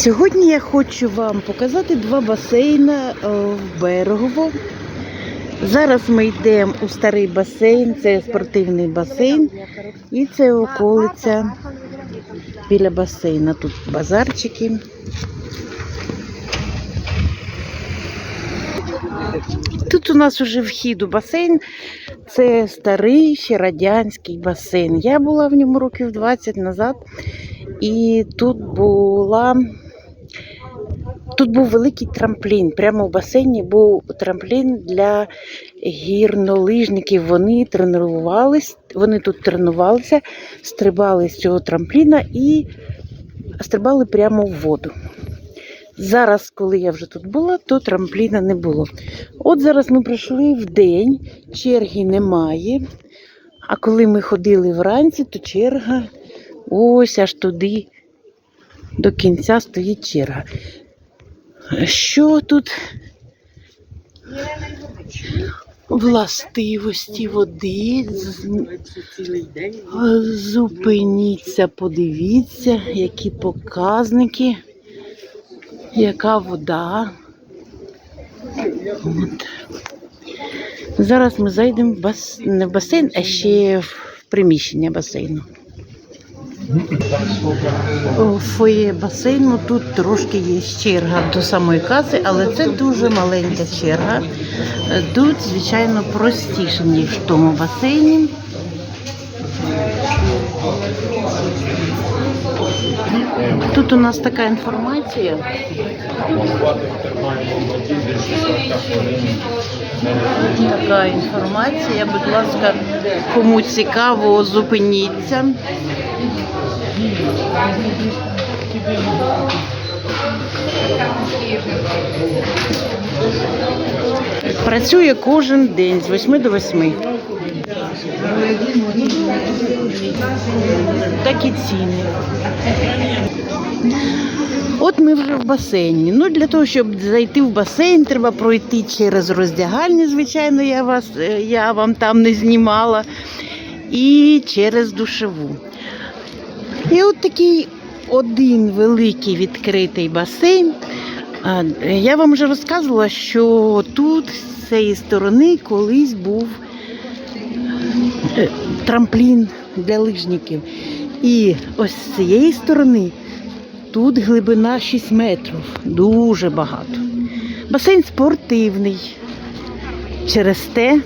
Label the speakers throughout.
Speaker 1: Сьогодні я хочу вам показати два басейни е, в Берегово. Зараз ми йдемо у старий басейн, це спортивний басейн, і це околиця біля басейна. Тут базарчики. Тут у нас уже вхід у басейн. Це старий ще радянський басейн. Я була в ньому років 20 назад. І тут була. Тут був великий трамплін. Прямо в басейні був трамплін для гірнолижників. Вони тренувались, вони тут тренувалися, стрибали з цього трампліна і стрибали прямо в воду. Зараз, коли я вже тут була, то трампліна не було. От зараз ми прийшли в день, черги немає. А коли ми ходили вранці, то черга ось аж туди до кінця стоїть черга. Що тут? Властивості води. Зупиніться, подивіться, які показники, яка вода. От. Зараз ми зайдемо в бас... не в басейн, а ще в приміщення басейну. Фоє басейну тут трошки є черга до самої каси, але це дуже маленька черга. Тут, звичайно, простіше, ніж в тому басейні. Тут у нас така інформація. Така інформація, будь ласка, кому цікаво, зупиніться. Працює кожен день з 8 до 8. Такі ціни. От ми вже в басейні. Ну, для того, щоб зайти в басейн, треба пройти через роздягальні, звичайно, я, вас, е, я вам там не знімала, і через душеву. І от такий один великий відкритий басейн. Я вам вже розказувала, що тут з цієї сторони колись був е, трамплін для лижників. І ось з цієї сторони тут глибина 6 метрів. Дуже багато. Басейн спортивний. Через те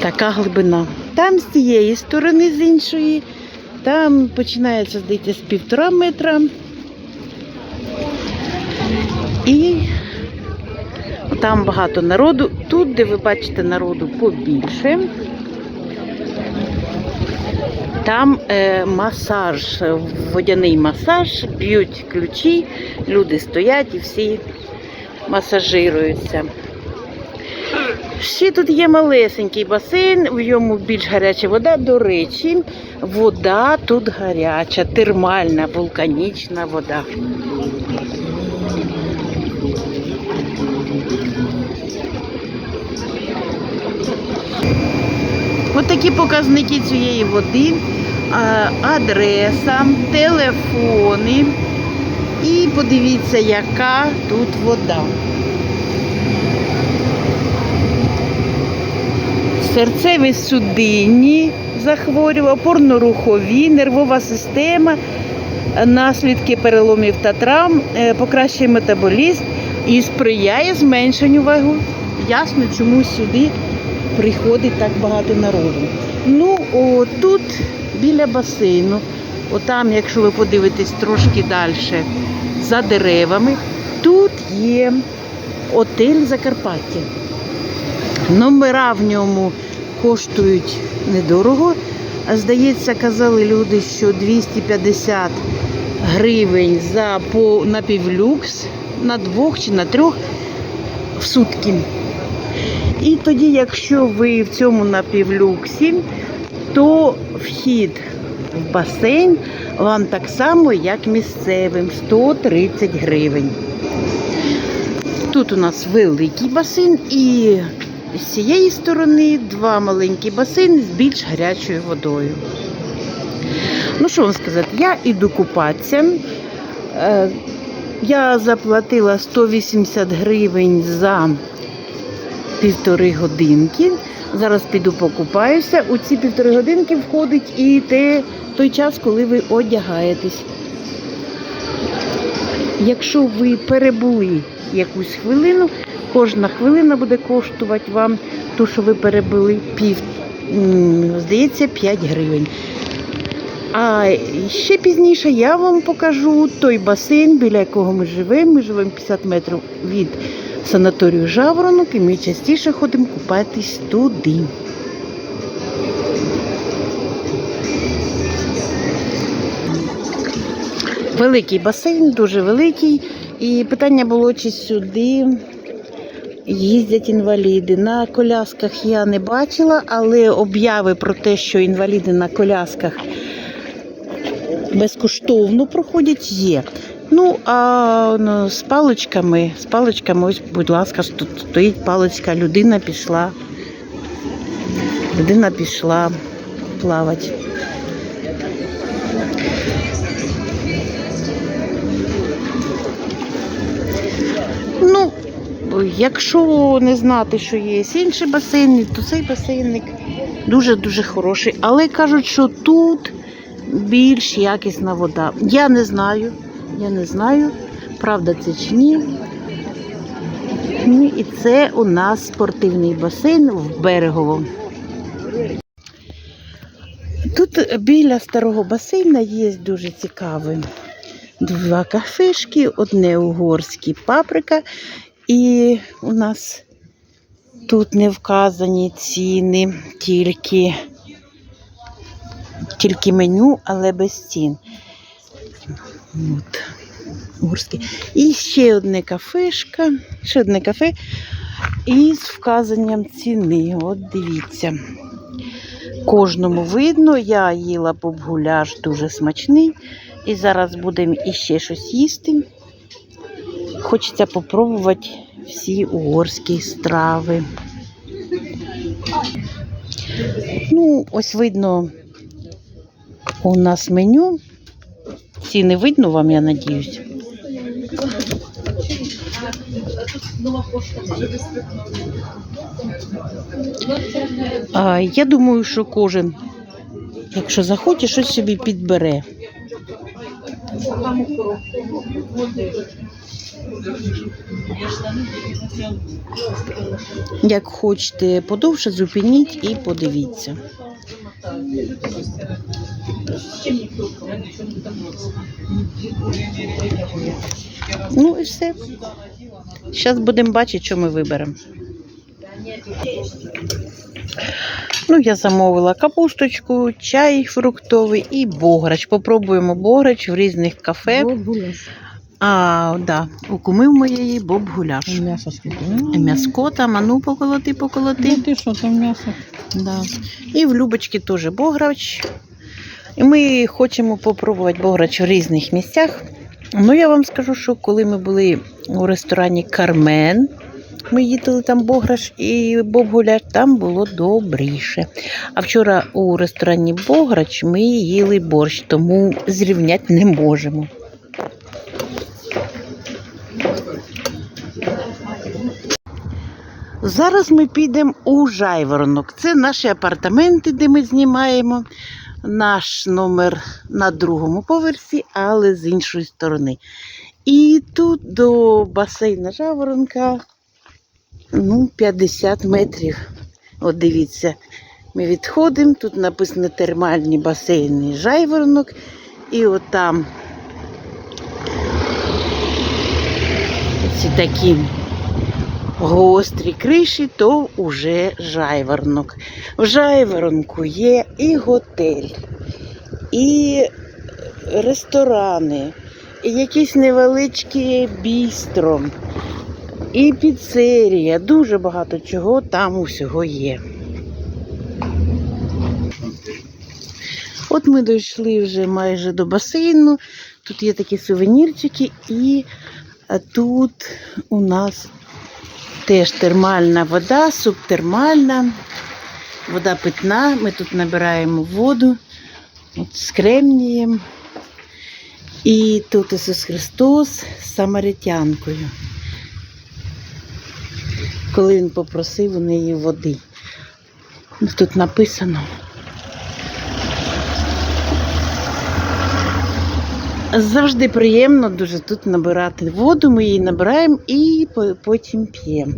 Speaker 1: така глибина. Там з цієї сторони, з іншої, там починається, здається, з півтора метра. І там багато народу. Тут, де ви бачите народу побільше, там е, масаж, водяний масаж, б'ють ключі, люди стоять і всі масажируються. Ще тут є малесенький басейн, в ньому більш гаряча вода. До речі, вода тут гаряча, термальна, вулканічна вода. Ось такі показники цієї води, адреса, телефони. І подивіться, яка тут вода. Серцеві судинні захворювання, опорно-рухові, нервова система, наслідки переломів та травм, е, покращує метаболізм і сприяє зменшенню ваги. Ясно, чому сюди приходить так багато народу. Ну, о, тут біля басейну, отам, якщо ви подивитесь трошки далі за деревами, тут є отель Закарпаття. Номера в ньому коштують недорого. Здається, казали люди, що 250 гривень за по напівлюкс на двох чи на трьох в сутки. І тоді, якщо ви в цьому напівлюксі, то вхід в басейн вам так само, як місцевим 130 гривень. Тут у нас великий басейн і з цієї сторони два маленькі басейни з більш гарячою водою. Ну, що вам сказати, я іду купатися. Е, Я заплатила 180 гривень за півтори годинки. Зараз піду покупаюся. У ці півтори годинки входить і те, той час, коли ви одягаєтесь. Якщо ви перебули якусь хвилину, кожна хвилина буде коштувати вам ту, що ви перебули пів, здається, 5 гривень. А ще пізніше я вам покажу той басейн, біля якого ми живемо. Ми живемо 50 метрів від санаторію Жаворонок, і ми частіше ходимо купатись туди. Великий басейн, дуже великий. І питання було, чи сюди їздять інваліди. На колясках я не бачила, але обяви про те, що інваліди на колясках безкоштовно проходять, є. Ну, а ну, з паличками, з паличками, ось, будь ласка, тут стоїть паличка, людина пішла. Людина пішла плавати. Якщо не знати, що є інші басейни, то цей басейник дуже-дуже хороший. Але кажуть, що тут більш якісна вода. Я не знаю, я не знаю, правда це чи ні. Ну і це у нас спортивний басейн в Берегово. Тут біля старого басейна є дуже цікаві два кафешки, одне угорське паприка, і у нас тут не вказані ціни, тільки, тільки меню, але без цін. От, угорське. І ще одне кафешка, ще одне кафе із вказанням ціни. От дивіться. Кожному видно, я їла бобгуляш дуже смачний. І зараз будемо іще щось їсти. Хочеться попробувати всі угорські страви. Ну, ось видно у нас меню. Ціни видно вам, я надіюсь. А, я думаю, що кожен, якщо захоче, щось собі підбере. Як хочете подовше, зупиніть і подивіться. Ну і все. Зараз будемо бачити, що ми виберемо. Ну, я замовила капусточку, чай фруктовий і бограч. Попробуємо бограч в різних кафе. А, да, у куми в моєї боб гуляш.
Speaker 2: М'ясо скільки?
Speaker 1: М'яско там, а ну поколоти, поколоти.
Speaker 2: Ну ти що, там м'ясо?
Speaker 1: Да. І в Любочки теж бограч. І ми хочемо попробувати бограч в різних місцях. Ну, я вам скажу, що коли ми були у ресторані Кармен, ми їдали там бограш і боб гуляш, там було добріше. А вчора у ресторані Бограч ми їли борщ, тому зрівняти не можемо. Зараз ми підемо у Жайворонок. Це наші апартаменти, де ми знімаємо. Наш номер на другому поверсі, але з іншої сторони. І тут до басейна Жаворонка ну, 50 метрів. От дивіться, ми відходимо, тут написано термальні басейни Жайворонок. І от там ці такі гострі криші, то уже жайворонок. В жайворонку є і готель, і ресторани, і якісь невеличкі бістро, і піцерія. Дуже багато чого там усього є. От ми дійшли вже майже до басейну. Тут є такі сувенірчики, і тут у нас Теж термальна вода, субтермальна, вода питна. Ми тут набираємо воду от з кремнієм. І тут Ісус Христос з Самаритянкою. Коли він попросив у неї води. Тут написано. Завжди приємно дуже тут набирати воду. Ми її набираємо і потім п'ємо.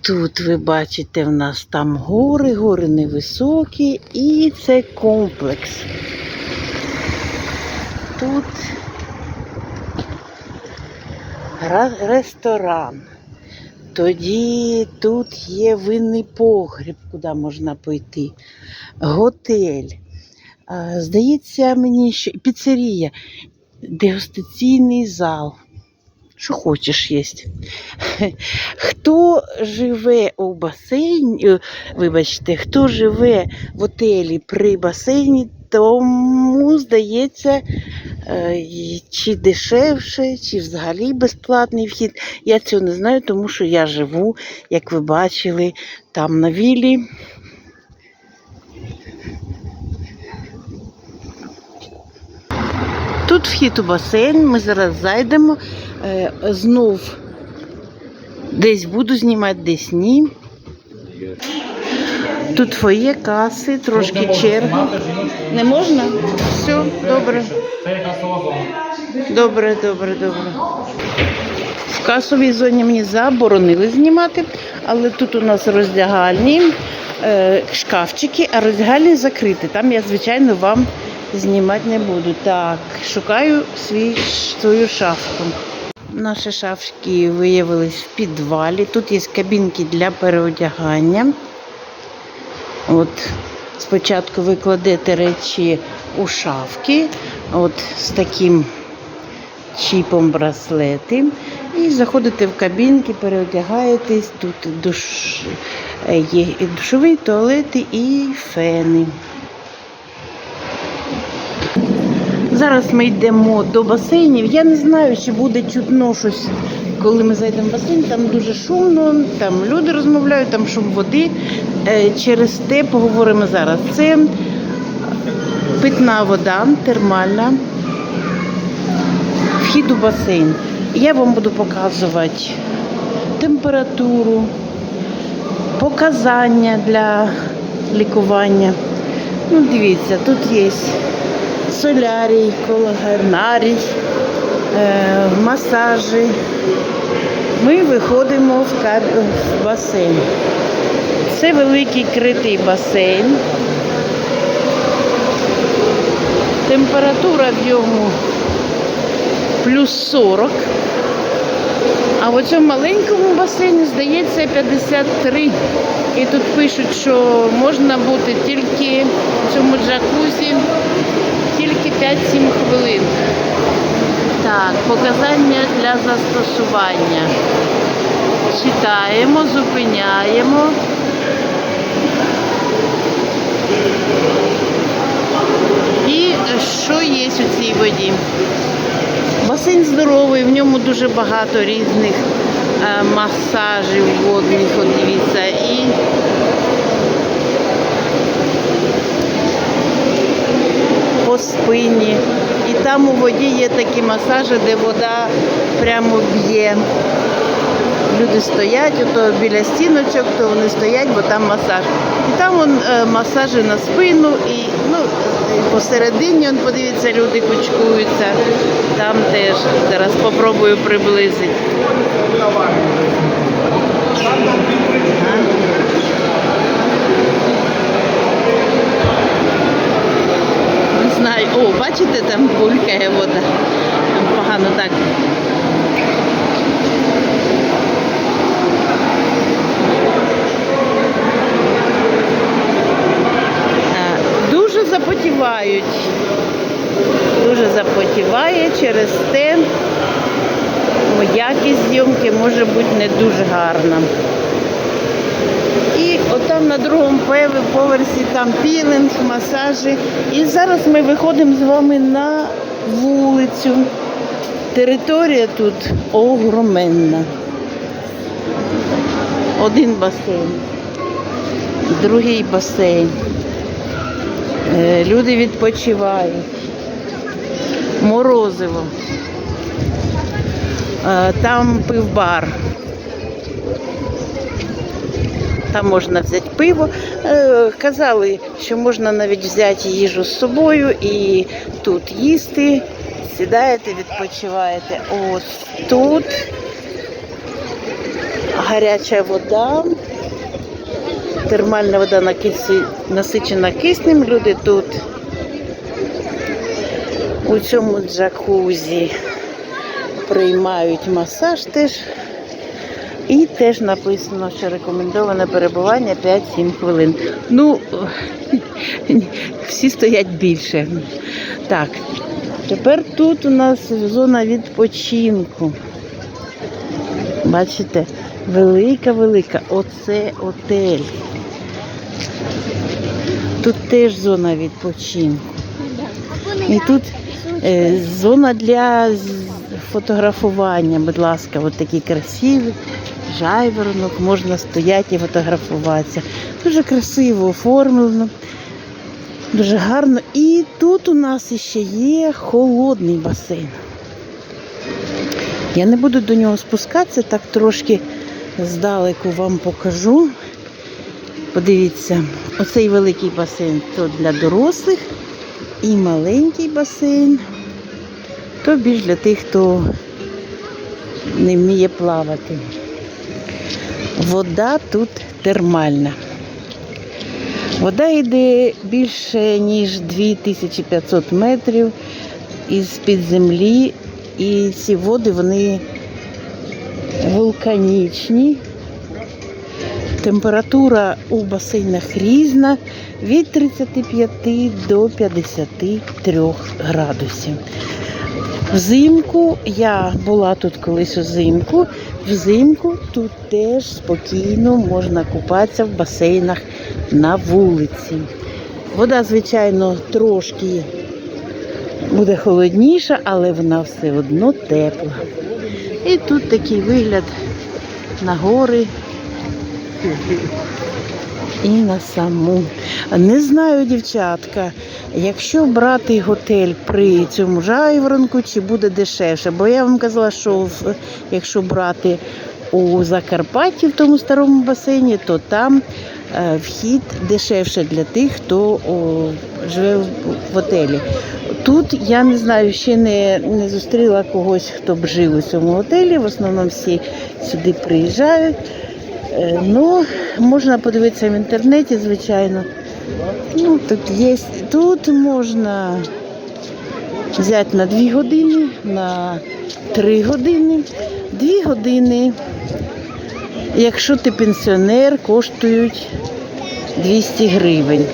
Speaker 1: Тут ви бачите, в нас там гори, гори невисокі, і це комплекс. Тут ресторан. Тоді тут є винний погріб, куди можна пойти. Готель. Здається, мені, що піцерія, дегустаційний зал. Що хочеш єсть. Хто живе у басейні, е, вибачте, хто живе в отелі при басейні, тому здається, е, чи дешевше, чи взагалі безплатний вхід. Я цього не знаю, тому що я живу, як ви бачили, там на вілі. Тут вхід у басейн, ми зараз зайдемо. Е, знов десь буду знімати, десь ні. Тут фоє каси, трошки черга. Не можна? Все, добре. Добре, добре, добре. В касовій зоні мені заборонили знімати, але тут у нас роздягальні е, шкафчики, а роздягальні закриті. Там я, звичайно, вам знімати не буду. Так, шукаю свій, свою шафку. Наші шафки виявились в підвалі. Тут є кабінки для переодягання. От спочатку ви кладете речі у шафки, от з таким чіпом браслети. І заходите в кабінки, переодягаєтесь. Тут душ... е, є і душові туалети, і фени. Зараз ми йдемо до басейнів. Я не знаю, чи буде чутно щось, коли ми зайдемо в басейн. Там дуже шумно, там люди розмовляють, там шум води. Е, Через те поговоримо зараз. Це питна вода, термальна, вхід у басейн. Я вам буду показувати температуру, показання для лікування. Ну, дивіться, тут є солярій, кологенарій, е, масажі. Ми виходимо в, басейн. Це великий критий басейн. Температура в ньому плюс 40. А в цьому маленькому басейні, здається, 53. І тут пишуть, що можна бути тільки в цьому джакузі 5-7 хвилин. Так, показання для застосування. Читаємо, зупиняємо. І що є у цій воді? Басейн здоровий, в ньому дуже багато різних е, масажів водних, от дивіться, і по спині. І там у воді є такі масажі, де вода прямо б'є. Люди стоять, ото біля стіночок, то вони стоять, бо там масаж. І там вон, е, масажі на спину, і ну, посередині, он, подивіться, люди кучкуються. Там теж. Зараз спробую приблизити. Не знаю. О, бачите, там булькає вода. Там погано так. Дуже запотівають. Дуже запотіває через те о, якість зйомки може бути не дуже гарна. Отам на другому поверсі там пілинг, масажі. І зараз ми виходимо з вами на вулицю. Територія тут огроменна. Один басейн, другий басейн. Е, Люди відпочивають. морозиво. Е, Там пивбар. Там можна взяти пиво. Е, Казали, що можна навіть взяти їжу з собою і тут їсти. Сідаєте, відпочиваєте. Ось тут гаряча вода. Термальна вода насичена киснем. Люди тут у цьому джакузі приймають масаж теж. І теж написано, що рекомендоване перебування 5-7 хвилин. Ну, всі стоять більше. Так, тепер тут у нас зона відпочинку. Бачите, велика-велика. Оце отель. Тут теж зона відпочинку. І тут е, зона для фотографування, будь ласка, от такі красиві. Жайворонок, можна стояти і фотографуватися. Дуже красиво оформлено, дуже гарно. І тут у нас ще є холодний басейн. Я не буду до нього спускатися, так трошки здалеку вам покажу. Подивіться, оцей великий басейн то для дорослих і маленький басейн, то більш для тих, хто не вміє плавати. Вода тут термальна. Вода йде більше, ніж 2500 метрів із-під землі. І ці води вони вулканічні. Температура у басейнах різна від 35 до 53 градусів. Взимку я була тут колись взимку. Взимку тут теж спокійно можна купатися в басейнах на вулиці. Вода, звичайно, трошки буде холодніша, але вона все одно тепла. І тут такий вигляд на гори і на саму. Не знаю, дівчатка, якщо брати готель при цьому жайворонку, чи буде дешевше. Бо я вам казала, що якщо брати у Закарпатті в тому старому басейні, то там е, вхід дешевше для тих, хто живе в готелі. Тут я не знаю, ще не, не зустріла когось, хто б жив у цьому готелі. В основному всі сюди приїжджають. Е, Ну, можна подивитися в інтернеті, звичайно. Ну, тут є. Тут можна взяти на 2 години, на 3 години. 2 години, якщо ти пенсіонер, коштують 200 гривень.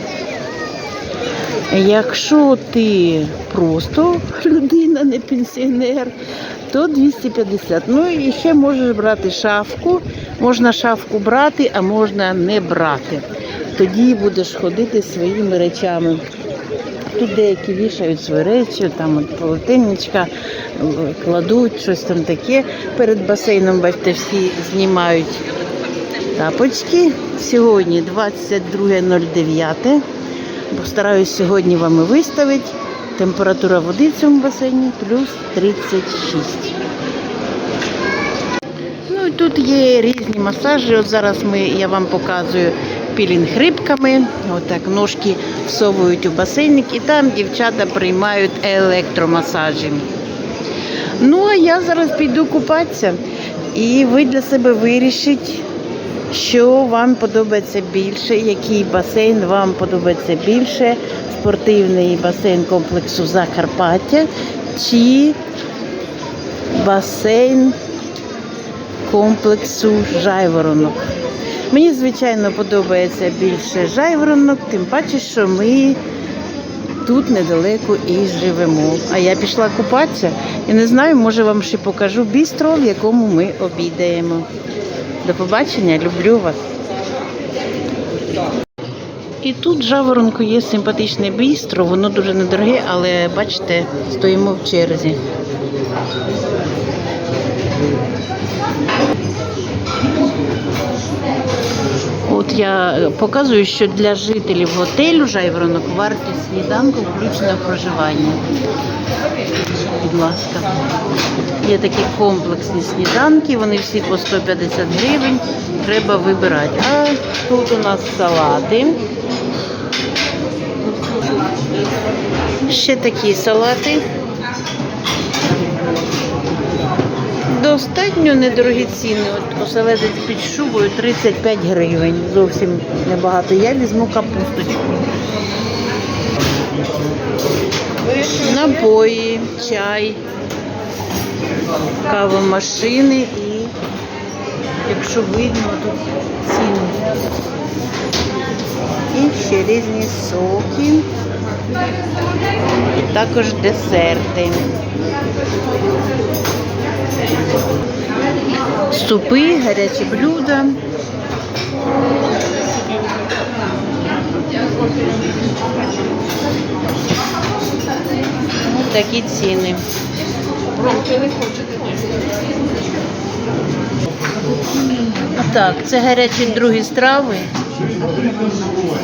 Speaker 1: Якщо ти просто людина, не пенсіонер, то 250. Ну і ще можеш брати шафку. Можна шафку брати, а можна не брати. Тоді будеш ходити своїми речами. Тут деякі вішають свої речі, там от полотенечка кладуть, щось там таке. Перед басейном, бачите, всі знімають тапочки. Сьогодні 22.09. Постараюсь сьогодні вам і виставити. Температура води в цьому басейні плюс 36. Ну тут є різні масажі. От зараз ми, я вам показую пілінг рибками. Отак ножки всовують у басейник і там дівчата приймають електромасажі. Ну, а я зараз піду купатися. І ви для себе вирішите, що вам подобається більше, який басейн вам подобається більше, спортивний басейн комплексу Закарпаття чи басейн комплексу Жайворонок. Мені, звичайно, подобається більше жайворонок, тим паче, що ми тут недалеко і живемо. А я пішла купатися і не знаю, може вам ще покажу бістро, в якому ми обідаємо. До побачення, люблю вас. І тут жаворонку є симпатичне бістро, воно дуже недороге, але бачите, стоїмо в черзі. От я показую, що для жителів готелю Жайворонок вартість сніданку включено в проживання. будь ласка. Є такі комплексні сніданки, вони всі по 150 гривень. Треба вибирати. А тут у нас салати. Ще такі салати. Достатньо недорогі ціни. От оселедець під шубою 35 гривень. Зовсім небагато. Я візьму капусточку. Напої, чай, кавомашини і, якщо видно, тут ціни. І ще різні соки. І також десерти. Супи, гарячі блюда. Такі ціни. Так, це гарячі другі страви.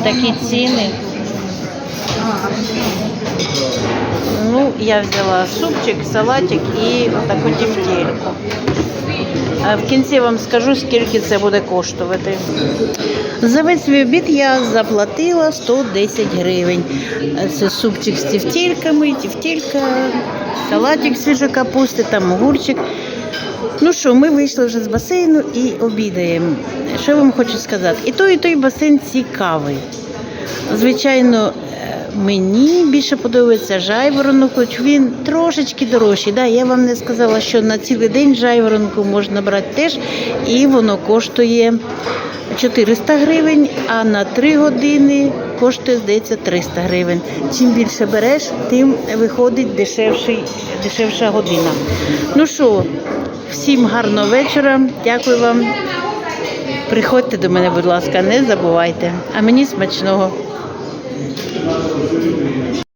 Speaker 1: Такі ціни. Ну, я взяла супчик, салатик і отаку тівтєльку. А В кінці вам скажу, скільки це буде коштувати. За весь свій обід я заплатила 110 гривень. Це супчик з тівтєльками, тівтєлька, салатик свіжої капусти, там огурчик. Ну що, ми вийшли вже з басейну і обідаємо. Що вам хочу сказати? І той, і той басейн цікавий. Звичайно, е, мені більше подобається жайворонок, хоч він трошечки дорожчий. Да, я вам не сказала, що на цілий день жайворонку можна брати теж, і воно коштує 400 гривень, а на 3 години коштує, здається, 300 гривень. Чим більше береш, тим виходить дешевший, дешевша година. Ну що, всім гарного вечора. Дякую вам. Приходьте до мене, будь ласка, не забувайте. А мені смачного. Thank you.